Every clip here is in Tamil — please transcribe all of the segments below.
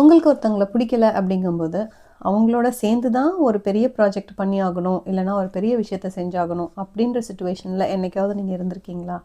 உங்களுக்கு ஒருத்தவங்களை பிடிக்கல அப்படிங்கும்போது அவங்களோட சேர்ந்து தான் ஒரு பெரிய ப்ராஜெக்ட் பண்ணி ஆகணும் இல்லைனா ஒரு பெரிய விஷயத்த செஞ்சாகணும் அப்படின்ற சுச்சுவேஷனில் என்னைக்காவது நீங்கள் இருந்திருக்கீங்களா?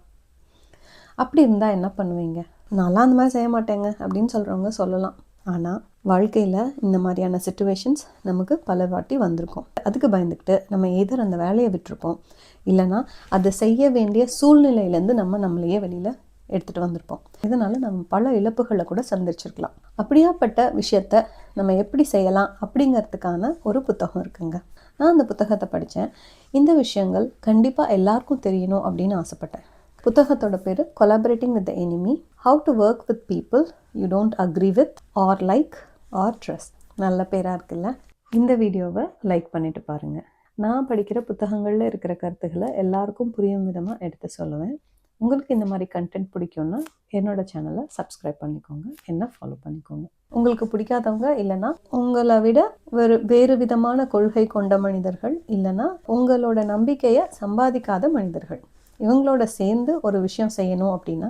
அப்படி இருந்தால் என்ன பண்ணுவீங்க? நான்லாம் அந்த மாதிரி செய்ய மாட்டேங்க அப்படின்னு சொல்கிறவங்க சொல்லலாம். ஆனால் வாழ்க்கையில் இந்த மாதிரியான சுச்சுவேஷன்ஸ் நமக்கு பல வாட்டி வந்திருக்கும். அதுக்கு பயந்துக்கிட்டு நம்ம எதர் அந்த வேலையை விட்டுருப்போம். இல்லைனா அதை செய்ய வேண்டிய சூழ்நிலையிலேருந்து நம்ம நம்மளையே வெளியில் எடுத்துகிட்டு வந்திருப்போம். இதனால் நம்ம பல இழப்புகளை கூட சந்திச்சிருக்கலாம். அப்படியாப்பட்ட விஷயத்த நம்ம எப்படி செய்யலாம் அப்படிங்கிறதுக்கான ஒரு புத்தகம் இருக்குங்க. நான் அந்த புத்தகத்தை படித்தேன் இந்த விஷயங்கள் கண்டிப்பாக எல்லாருக்கும் தெரியணும் அப்படின்னு ஆசைப்பட்டேன். புத்தகத்தோட பேர் collaborating with the enemy how to work with people you don't agree with or like or trust நல்ல பேராக இருக்குல்ல? இந்த வீடியோவை லைக் பண்ணிட்டு பாருங்கள் நான் படிக்கிற புத்தகங்களில் இருக்கிற கருத்துக்களை எல்லாருக்கும் புரியும் விதமாக எடுத்து சொல்லுவேன். உங்களுக்கு இந்த மாதிரி கண்டென்ட் பிடிக்கும்னா என்னோட சேனலை சப்ஸ்கிரைப் பண்ணிக்கோங்க. என்ன ஃபாலோ பண்ணிக்கோங்க. உங்களுக்கு பிடிக்காதவங்க இல்லைன்னா உங்களை விட வேறு வேறு விதமான கொள்கை கொண்ட மனிதர்கள் இல்லைன்னா உங்களோட நம்பிக்கையை சம்பாதிக்காத மனிதர்கள். இவங்களோட சேர்ந்து ஒரு விஷயம் செய்யணும் அப்படின்னா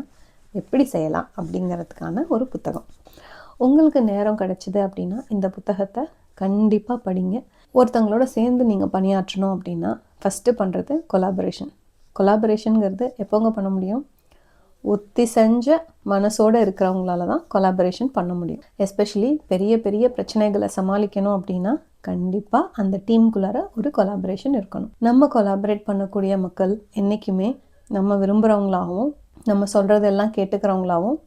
எப்படி செய்யலாம் அப்படிங்கிறதுக்கான ஒரு புத்தகம். உங்களுக்கு நேரம் கிடைச்சிது அப்படின்னா இந்த புத்தகத்தை கண்டிப்பாக படிங்க. ஒருத்தங்களோட சேர்ந்து நீங்கள் பணியாற்றணும் அப்படின்னா ஃபஸ்ட்டு பண்ணுறது கொலாபரேஷன் கொலாபரேஷனுங்கிறது எப்போங்க பண்ண முடியும்? ஒத்தி செஞ்ச மனசோடு இருக்கிறவங்களால தான் கொலாபரேஷன் பண்ண முடியும். எஸ்பெஷலி பெரிய பெரிய பிரச்சனைகளை சமாளிக்கணும் அப்படின்னா கண்டிப்பாக அந்த டீமுக்குள்ளார ஒரு கொலாபரேஷன் இருக்கணும். நம்ம கொலாபரேட் பண்ணக்கூடிய மக்கள் என்றைக்குமே நம்ம விரும்புகிறவங்களாகவும் நம்ம சொல்கிறதெல்லாம் கேட்டுக்கிறவங்களாகவும்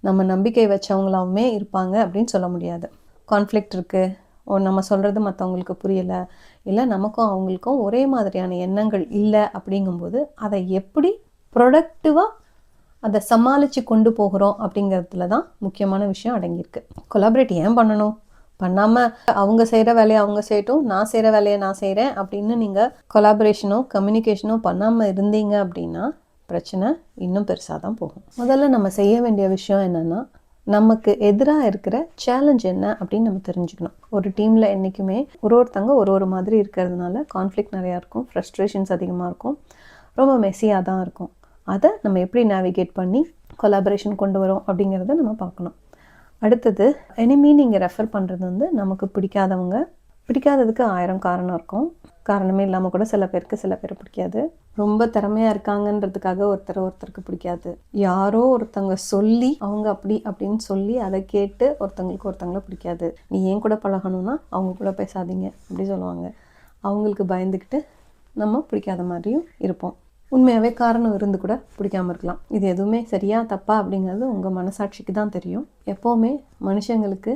நம்ம நம்பிக்கை வச்சவங்களாவுமே இருப்பாங்க அப்படின்னு சொல்ல முடியாது. கான்ஃப்ளிக்ட் இருக்குது ஓ நம்ம சொல்கிறது மற்றவங்களுக்கு புரியலை. இல்லை நமக்கும் அவங்களுக்கும் ஒரே மாதிரியான எண்ணங்கள் இல்லை அப்படிங்கும்போது அதை எப்படி ப்ரொடக்டிவாக அதை சமாளித்து கொண்டு போகிறோம் அப்படிங்கிறதுல தான் முக்கியமான விஷயம் அடங்கியிருக்கு. கொலாபரேட் ஏன் பண்ணணும்? பண்ணாமல் அவங்க செய்கிற வேலையை அவங்க செய்யட்டும் நான் செய்கிற வேலையை நான் செய்கிறேன் அப்படின்னு நீங்கள் கொலாபரேஷனோ கம்யூனிகேஷனோ பண்ணாமல் இருந்தீங்க அப்படின்னா பிரச்சனை இன்னும் பெருசாக தான் போகும். முதல்ல நம்ம செய்ய வேண்டிய விஷயம் என்னென்னா நமக்கு எதிராக இருக்கிற சேலஞ்ச் என்ன அப்படின்னு நம்ம தெரிஞ்சுக்கணும். ஒரு டீமில் என்றைக்குமே ஒரு ஒருத்தங்க ஒரு ஒரு மாதிரி இருக்கிறதுனால கான்ஃப்ளிக் நிறையா இருக்கும் ஃப்ரஸ்ட்ரேஷன்ஸ் அதிகமாக இருக்கும் ரொம்ப மெஸ்ஸியாக தான் இருக்கும். அதை நம்ம எப்படி நேவிகேட் பண்ணி கொலாபரேஷன் கொண்டு வரோம் அப்படிங்கிறத நம்ம பார்க்கணும். அடுத்தது எனிமி நீங்கள் ரெஃபர் பண்ணுறது வந்து நமக்கு பிடிக்காதவங்க பிடிக்காததுக்கு ஆயிரம் காரணம் இருக்கும். காரணமே இல்லாமல் கூட சில பேருக்கு சில பேர் பிடிக்காது. ரொம்ப திறமையாக இருக்காங்கன்றதுக்காக ஒருத்தர் ஒருத்தருக்கு பிடிக்காது. யாரோ ஒருத்தவங்க சொல்லி அவங்க அப்படி அப்படின்னு சொல்லி அதை கேட்டு ஒருத்தங்களுக்கு ஒருத்தங்கள பிடிக்காது. நீ ஏன் கூட பழகணும்னா அவங்க கூட பேசாதீங்க அப்படி சொல்லுவாங்க. அவங்களுக்கு பயந்துக்கிட்டு நம்ம பிடிக்காத மாதிரியும் இருப்போம். உண்மையாகவே காரணம் இருந்து கூட பிடிக்காம இருக்கலாம். இது எதுவுமே சரியா தப்பா அப்படிங்கிறது உங்கள் மனசாட்சிக்கு தான் தெரியும். எப்போவுமே மனுஷங்களுக்கு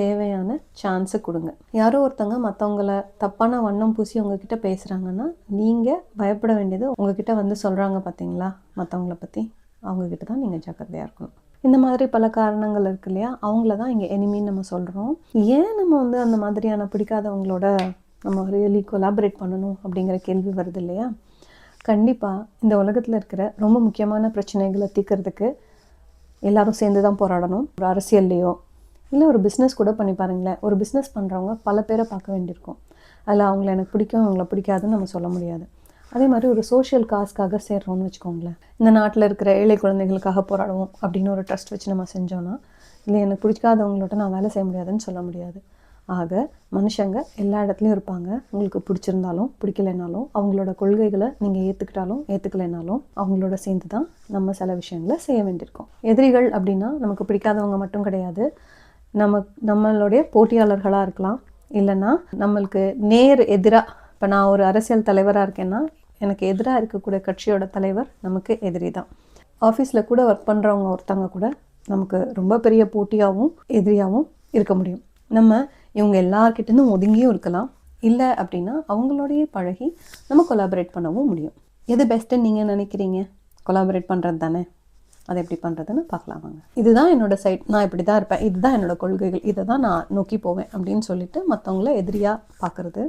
தேவையான சான்ஸை கொடுங்க. யாரோ ஒருத்தங்க மற்றவங்கள தப்பான வண்ணம் பூசி உங்ககிட்ட பேசுகிறாங்கன்னா நீங்கள் பயப்பட வேண்டியது உங்ககிட்ட வந்து சொல்கிறாங்க பார்த்தீங்களா மற்றவங்கள பற்றி அவங்கக்கிட்ட தான் நீங்கள் ஜாக்கிரதையாக இருக்கணும். இந்த மாதிரி பல காரணங்கள் இருக்கு இல்லையா? அவங்கள தான் இங்கே எனிமின்னு நம்ம சொல்கிறோம் ஏன் நம்ம வந்து அந்த மாதிரியான பிடிக்காதவங்களோட நம்ம ரியலி கொலாபரேட் பண்ணணும் அப்படிங்கிற கேள்வி வருது இல்லையா? கண்டிப்பாக இந்த உலகத்தில் இருக்கிற ரொம்ப முக்கியமான பிரச்சனைகளை தீர்க்கறதுக்கு எல்லாரும் சேர்ந்து தான் போராடணும். ஒரு அரசியல்லையோ இல்லை ஒரு பிஸ்னஸ் கூட பண்ணி பாருங்களேன். ஒரு பிஸ்னஸ் பண்ணுறவங்க பல பேரை பார்க்க வேண்டியிருக்கும். அதில் அவங்கள எனக்கு பிடிக்கும் அவங்கள பிடிக்காதுன்னு நம்ம சொல்ல முடியாது. அதே மாதிரி ஒரு சோஷியல் காஸ்க்காக சேர்றோம்னு வச்சுக்கோங்களேன். இந்த நாட்டில் இருக்கிற ஏழை குழந்தைகளுக்காக போராடுவோம் அப்படின்னு ஒரு ட்ரஸ்ட் வச்சு நம்ம செஞ்சோன்னா இல்லை எனக்கு பிடிக்காதவங்களோட நான் வேலை செய்ய முடியாதுன்னு சொல்ல முடியாது. ஆக மனுஷங்க எல்லா இடத்துலையும் இருப்பாங்க. உங்களுக்கு பிடிச்சிருந்தாலும் பிடிக்கலைனாலும் அவங்களோட கொள்கைகளை நீங்கள் ஏற்றுக்கிட்டாலும் ஏற்றுக்கலைனாலும் அவங்களோட சேர்ந்து தான் நம்ம சில விஷயங்களை செய்ய வேண்டியிருக்கோம். எதிரிகள் அப்படின்னா நமக்கு பிடிக்காதவங்க மட்டும் கிடையாது. நம்ம நம்மளுடைய போட்டியாளர்களாக இருக்கலாம். இல்லைன்னா நம்மளுக்கு நேர் எதிராக இப்போ நான் ஒரு அரசியல் தலைவராக இருக்கேன்னா எனக்கு எதிராக இருக்கக்கூடிய கட்சியோட தலைவர் நமக்கு எதிரி தான். ஆஃபீஸில் கூட ஒர்க் பண்ணுறவங்க ஒருத்தவங்க கூட நமக்கு ரொம்ப பெரிய போட்டியாகவும் எதிரியாகவும் இருக்க முடியும். நம்ம இவங்க எல்லார்கிட்டேருந்தும் ஒதுங்கியும் இருக்கலாம். இல்லை அப்படின்னா அவங்களோடையே பழகி நம்ம கொலாபரேட் பண்ணவும் முடியும். எது பெஸ்ட்டுன்னு நீங்கள் நினைக்கிறீங்க? கொலாபரேட் பண்ணுறது தானே அதை எப்படி பண்ணுறதுன்னு பார்க்கலாம் வாங்க. இதுதான் என்னோட சைட் நான் இப்படி தான் இருப்பேன். இதுதான் என்னோட கொள்கைகள். இதை தான் நான் நோக்கி போவேன் அப்படின்னு சொல்லிட்டு மற்றவங்கள எதிரியாக பார்க்குறது.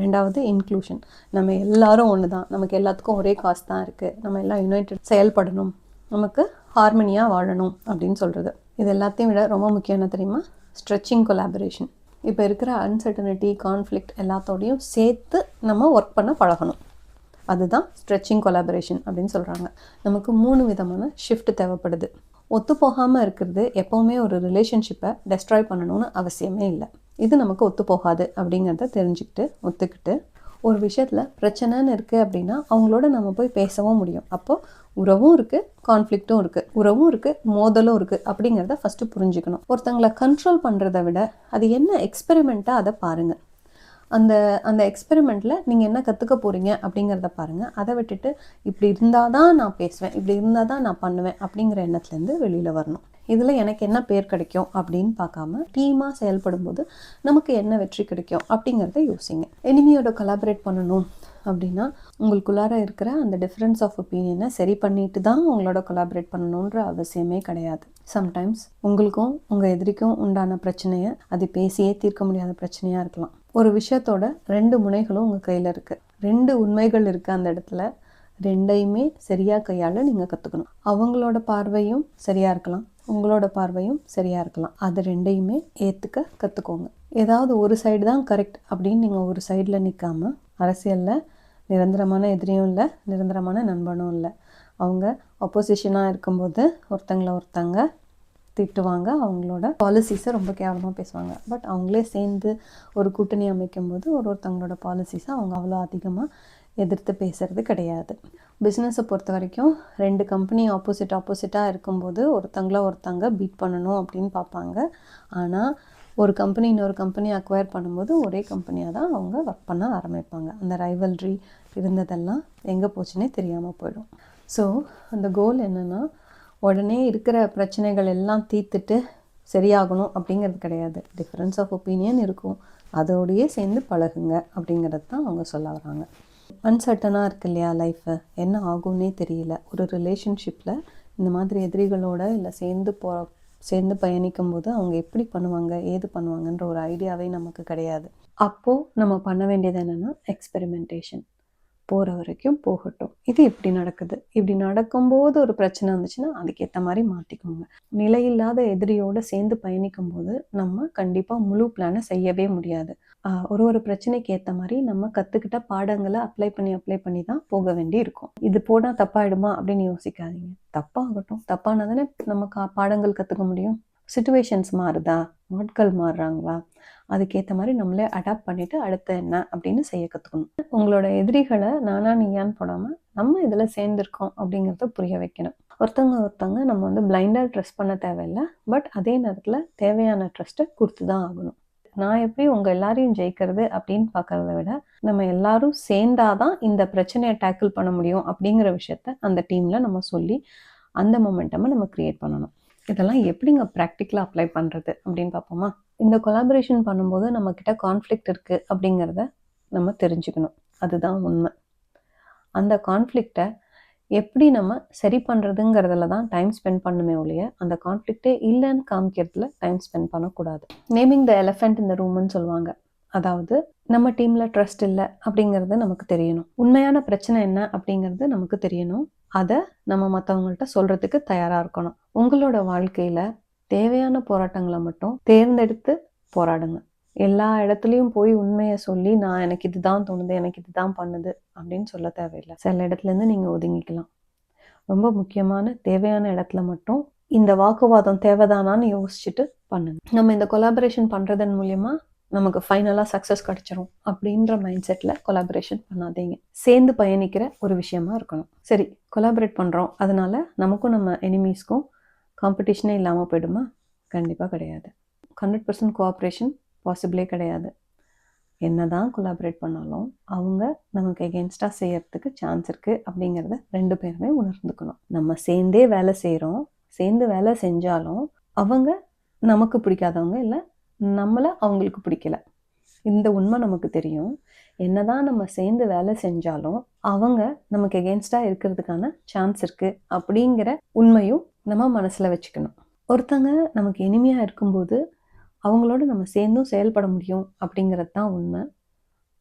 ரெண்டாவது இன்க்ளூஷன் நம்ம எல்லாரும் ஒன்று தான் நமக்கு எல்லாத்துக்கும் ஒரே காசு தான் இருக்குது நம்ம எல்லாம் யுனைடெட் செயல்படணும். நமக்கு ஹார்மனியாக வாழணும் அப்படின்னு சொல்கிறது இது எல்லாத்தையும் விட ரொம்ப முக்கியம் என்ன தெரியுமா? ஸ்ட்ரெச்சிங் கொலாபரேஷன் இப்போ இருக்கிற அன்சர்டனிட்டி கான்ஃப்ளிக்ட் எல்லாத்தோடையும் சேர்த்து நம்ம ஒர்க் பண்ண பழகணும். அதுதான் ஸ்ட்ரெச்சிங் கொலாபரேஷன் அப்படின்னு சொல்கிறாங்க நமக்கு மூணு விதமான ஷிஃப்ட் தேவைப்படுது. ஒத்து போகாமல் இருக்கிறது எப்போவுமே ஒரு ரிலேஷன்ஷிப்பை டெஸ்ட்ராய் பண்ணணும்னு அவசியமே இல்லை. இது நமக்கு ஒத்து போகாது அப்படிங்கிறத தெரிஞ்சுக்கிட்டு ஒத்துக்கிட்டு ஒரு விஷயத்தில் பிரச்சனைன்னு இருக்குது அப்படின்னா அவங்களோட நம்ம போய் பேசவும் முடியும். அப்போது உறவும் இருக்குது கான்ஃப்ளிக்ட்டும் இருக்குது உறவும் இருக்குது மோதலும் இருக்குது அப்படிங்கிறத ஃபஸ்ட்டு புரிஞ்சுக்கணும். ஒருத்தங்களை கண்ட்ரோல் பண்ணுறத விட அது என்ன எக்ஸ்பெரிமெண்ட்டாக அதை பாருங்கள் அந்த அந்த எக்ஸ்பெரிமெண்ட்டில் நீங்கள் என்ன கற்றுக்க போகிறீங்க அப்படிங்கிறத பாருங்கள் அதை விட்டுட்டு இப்படி இருந்தால் தான் நான் பேசுவேன் இப்படி இருந்தால் தான் நான் பண்ணுவேன் அப்படிங்கிற எண்ணத்துலேருந்து வெளியில் வரணும். இதில் எனக்கு என்ன பேர் கிடைக்கும் அப்படின்னு பார்க்காம டீமாக செயல்படும் போது நமக்கு என்ன வெற்றி கிடைக்கும் அப்படிங்கிறத யோசிங்க. எனிமியோட கொலாபரேட் பண்ணணும் அப்படின்னா உங்களுக்குள்ளார இருக்கிற அந்த டிஃப்ரென்ஸ் ஆஃப் ஒப்பீனியனை சரி பண்ணிட்டு தான் உங்களோட கொலாபரேட் பண்ணணுன்ற அவசியமே கிடையாது. சம்டைம்ஸ் உங்களுக்கும் உங்கள் எதிரிக்கும் உண்டான பிரச்சனையை அது பேசியே தீர்க்க முடியாத பிரச்சனையாக இருக்கலாம். ஒரு விஷயத்தோட ரெண்டு முனைகளும் உங்கள் கையில் இருக்குது ரெண்டு உண்மைகள் இருக்குது அந்த இடத்துல. ரெண்டையுமே சரியாக கையால் நீங்கள் கற்றுக்கணும் அவங்களோட பார்வையும் சரியாக இருக்கலாம். உங்களோட பார்வையும் சரியாக இருக்கலாம். அது ரெண்டையுமே ஏற்றுக்க கற்றுக்கோங்க ஏதாவது ஒரு சைடு தான் கரெக்ட் அப்படின்னு நீங்கள் ஒரு சைடில் நிற்காமல் அரசியலில் நிரந்தரமான எதிரியும் இல்லை நிரந்தரமான நண்பனும் இல்லை. அவங்க அப்போசிஷனாக இருக்கும்போது ஒருத்தங்களை ஒருத்தங்க திட்டுவாங்க. அவங்களோட பாலிசிஸை ரொம்ப கேவலமாக பேசுவாங்க. பட் அவங்களே சேர்ந்து ஒரு கூட்டணி அமைக்கும் போது ஒரு ஒருத்தவங்களோட பாலிசிஸை அவங்க அவ்வளோ அதிகமாக எதிர்த்து பேசுகிறது கிடையாது. பிஸ்னஸை பொறுத்த வரைக்கும் ரெண்டு கம்பெனி ஆப்போசிட் ஆப்போசிட்டாக இருக்கும்போது ஒருத்தங்கள ஒருத்தங்க பீட் பண்ணணும் அப்படின்னு பார்ப்பாங்க. ஆனால் ஒரு கம்பெனி இன்னொரு கம்பெனி அக்வயர் பண்ணும்போது ஒரே கம்பெனியாக தான் அவங்க ஒர்க் பண்ண ஆரம்பிப்பாங்க. அந்த ரைவல்ரி இருந்ததெல்லாம் எங்கே போச்சுன்னே தெரியாமல் போயிடும். ஸோ அந்த கோல் என்னென்னா உடனே இருக்கிற பிரச்சனைகள் எல்லாம் தீர்த்துட்டு சரியாகணும் அப்படிங்கிறது கிடையாது. டிஃப்ரென்ஸ் ஆஃப் ஒப்பீனியன் இருக்கும். அதோடையே சேர்ந்து பழகுங்க அப்படிங்கிறது தான் அவங்க சொல்ல வராங்க. அன்சர்டனாக இருக்கு இல்லையா லைஃபு என்ன ஆகும்னே தெரியல. ஒரு ரிலேஷன்ஷிப்பில் இந்த மாதிரி எதிரிகளோட இல்லை சேர்ந்து போ சேர்ந்து பயணிக்கும் போது அவங்க எப்படி பண்ணுவாங்க ஏது பண்ணுவாங்கன்ற ஒரு ஐடியாவே நமக்கு கிடையாது. அப்போது நம்ம பண்ண வேண்டியது என்னென்னா எக்ஸ்பெரிமெண்டேஷன் போகிற வரைக்கும் போகட்டும். இது இப்படி நடக்குது. இப்படி நடக்கும்போது ஒரு பிரச்சனை வந்துச்சுன்னா அதுக்கேற்ற மாதிரி மாற்றிக்கோங்க நிலையில்லாத எதிரியோடு சேர்ந்து பயணிக்கும் போது நம்ம கண்டிப்பாக முழு பிளானை செய்யவே முடியாது. ஆஹ் ஒரு ஒரு பிரச்சனைக்கு ஏற்ற மாதிரி நம்ம கற்றுக்கிட்ட பாடங்களை அப்ளை பண்ணி அப்ளை பண்ணி தான் போக வேண்டி இருக்கும். இது போனால் தப்பாயிடுமா அப்படின்னு யோசிக்காதீங்க. தப்பாகட்டும். தப்பானா தானே நம்ம கா பாடங்கள் கற்றுக்க முடியும். சுச்சுவேஷன்ஸ் மாறுதா? ஆட்கள் மாறுறாங்களா? அதுக்கேற்ற மாதிரி நம்மளே அடாப்ட் பண்ணிவிட்டு அடுத்து என்ன அப்படின்னு செய்ய கற்றுக்கணும் உங்களோட எதிரிகளை நானா நீயான்னு போடாமல் நம்ம இதில் சேர்ந்துருக்கோம் அப்படிங்கிறத புரிய வைக்கணும். ஒருத்தவங்க ஒருத்தவங்க நம்ம வந்து பிளைண்டாக ட்ரெஸ் பண்ண தேவையில்லை பட் அதே நேரத்தில் தேவையான ட்ரெஸ்ட்டை கொடுத்து தான் ஆகணும். நான் எப்படி உங்கள் எல்லாரையும் ஜெயிக்கிறது அப்படின்னு பார்க்கறத விட நம்ம எல்லாரும் சேர்ந்தாதான் இந்த பிரச்சனையை டேக்கிள் பண்ண முடியும் அப்படிங்கிற விஷயத்த அந்த டீமில் நம்ம சொல்லி அந்த மொமெண்டமை நம்ம க்ரியேட் பண்ணணும். இதெல்லாம் எப்படிங்க ப்ராக்டிக்கலாக அப்ளை பண்ணுறது அப்படின்னு பார்ப்போமா? இந்த கொலாபரேஷன் பண்ணும்போது நம்மக்கிட்ட கான்ஃப்ளிக்ட் இருக்குது அப்படிங்கிறத நம்ம தெரிஞ்சுக்கணும். அதுதான் உண்மை. அந்த கான்ஃப்ளிக்டை எப்படி நம்ம சரி பண்ணுறதுங்கிறதுல தான் டைம் ஸ்பெண்ட் பண்ணுமே ஒழிய அந்த கான்ஃப்ளிக்டே இல்லைன்னு காமிக்கிறதுல டைம் ஸ்பெண்ட் பண்ணக்கூடாது. நேமிங் த எலஃபெண்ட் இந்த ரூம்னு சொல்லுவாங்க. அதாவது நம்ம டீமில் ட்ரஸ்ட் இல்லை அப்படிங்கிறது நமக்கு தெரியணும். உண்மையான பிரச்சனை என்ன அப்படிங்கிறது நமக்கு தெரியணும். அதை நம்ம மற்றவங்கள்ட்ட சொல்கிறதுக்கு தயாராக இருக்கணும். உங்களோட வாழ்க்கையில் தேவையான போராட்டங்களை மட்டும் தேர்ந்தெடுத்து போராடுங்க. எல்லா இடத்துலையும் போய் உண்மையை சொல்லி நான் எனக்கு இதுதான் தோணுது எனக்கு இதுதான் பண்ணுது அப்படின்னு சொல்ல தேவையில்லை. சில இடத்துலேருந்து நீங்கள் ஒதுங்கிக்கலாம். ரொம்ப முக்கியமான தேவையான இடத்துல மட்டும் இந்த வாக்குவாதம் தேவைதானான்னு யோசிச்சுட்டு பண்ணுங்க. நம்ம இந்த கொலாபரேஷன் பண்ணுறதன் மூலியமா நமக்கு ஃபைனலாக சக்ஸஸ் கிடச்சிரும் அப்படின்ற மைண்ட் செட்டில் கொலாபரேஷன் பண்ணாதீங்க. சேர்ந்து பயணிக்கிற ஒரு விஷயமா இருக்கணும். சரி கொலாபரேட் பண்ணுறோம் அதனால் நமக்கும் நம்ம எனிமீஸ்க்கும் காம்படிஷனே இல்லாமல் போயிடுமா? கண்டிப்பாக கிடையாது. ஹண்ட்ரட் பர்சன்ட் கோஆப்ரேஷன் பாசிபிளே கிடையாது. என்ன தான் கொலாபரேட் பண்ணாலும் அவங்க நமக்கு எகென்ஸ்டாக செய்யறதுக்கு சான்ஸ் இருக்குது அப்படிங்கிறத ரெண்டு பேருமே உணர்ந்துக்கணும். நம்ம சேர்ந்தே வேலை செய்கிறோம் சேர்ந்து வேலை செஞ்சாலும் அவங்க நமக்கு பிடிக்காதவங்க இல்லை நம்மளை அவங்களுக்கு பிடிக்கல. இந்த உண்மை நமக்கு தெரியும். என்னதான் நம்ம சேர்ந்து வேலை செஞ்சாலும் அவங்க நமக்கு எகென்ஸ்டாக இருக்கிறதுக்கான சான்ஸ் இருக்குது அப்படிங்கிற உண்மையும் நம்ம மனசில் வச்சுக்கணும். ஒருத்தங்க நமக்கு இனிமையாக இருக்கும்போது அவங்களோட நம்ம சேர்ந்தும் செயல்பட முடியும் அப்படிங்கிறது தான் உண்மை.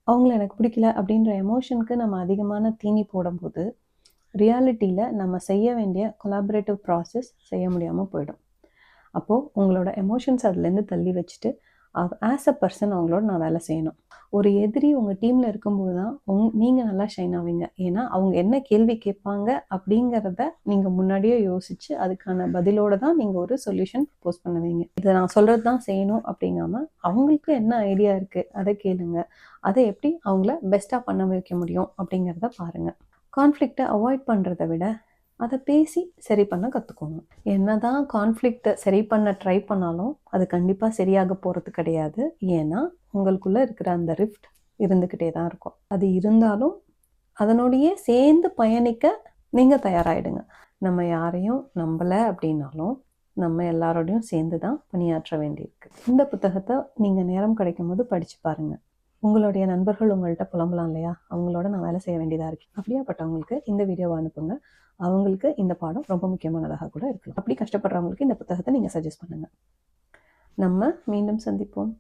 அவங்கள எனக்கு பிடிக்கல அப்படின்ற எமோஷனுக்கு நம்ம அதிகமான தீனி போடும்போது ரியாலிட்டியில் நம்ம செய்ய வேண்டிய கொலாபரேட்டிவ் ப்ராசஸ் செய்ய முடியாமல் போயிடும். அப்போது உங்களோட எமோஷன்ஸ் அதுலேருந்து தள்ளி வச்சுட்டு ஆஸ் அ பர்சன் அவங்களோட நான் வேலை செய்யணும். ஒரு எதிரி உங்கள் டீமில் இருக்கும்போது தான் உங் நீங்கள் நல்லா ஷைன் ஆவீங்க. ஏன்னா அவங்க என்ன கேள்வி கேட்பாங்க அப்படிங்கிறத நீங்கள் முன்னாடியே யோசித்து அதுக்கான பதிலோட தான் நீங்கள் ஒரு சொல்யூஷன் ப்ரப்போஸ் பண்ணுவீங்க. இதை நான் சொல்கிறது தான் செய்யணும் அப்படிங்காம அவங்களுக்கு என்ன ஐடியா இருக்குது அதை கேளுங்க. அதை எப்படி அவங்கள பெஸ்ட்டாக பண்ண வைக்க முடியும் அப்படிங்கிறத பாருங்கள் கான்ஃப்ளிக்டை அவாய்ட் பண்ணுறத விட அதை பேசி சரி பண்ண கற்றுக்கோங்க என்ன தான் கான்ஃப்ளிக்டை சரி பண்ண ட்ரை பண்ணாலும் அது கண்டிப்பாக சரியாக போகிறது கிடையாது. ஏன்னா உங்களுக்குள்ளே இருக்கிற அந்த ரிஃப்ட் இருந்துக்கிட்டே தான் இருக்கும். அது இருந்தாலும் அதனோடையே சேர்ந்து பயணிக்க நீங்கள் தயாராகிடுங்க நம்ம யாரையும் நம்பலை அப்படின்னாலும் நம்ம எல்லாரோடையும் சேர்ந்து தான் பணியாற்ற வேண்டியிருக்கு. இந்த புத்தகத்தை நீங்கள் நேரம் கிடைக்கும் போது படித்து பாருங்கள் உங்களுடைய நண்பர்கள் உங்கள்கிட்ட புலம்பலாம் இல்லையா? அவங்களோட நான் வேலை செய்ய வேண்டியதாக இருக்கு. அப்படியாப்பட்டவங்களுக்கு இந்த வீடியோவை அனுப்புங்க. அவங்களுக்கு இந்த பாடம் ரொம்ப முக்கியமானதாக கூட இருக்கலாம். அப்படி கஷ்டப்படுறவங்களுக்கு இந்த புத்தகத்தை நீங்கள் சஜஸ்ட் பண்ணுங்கள் நம்ம மீண்டும் சந்திப்போம்.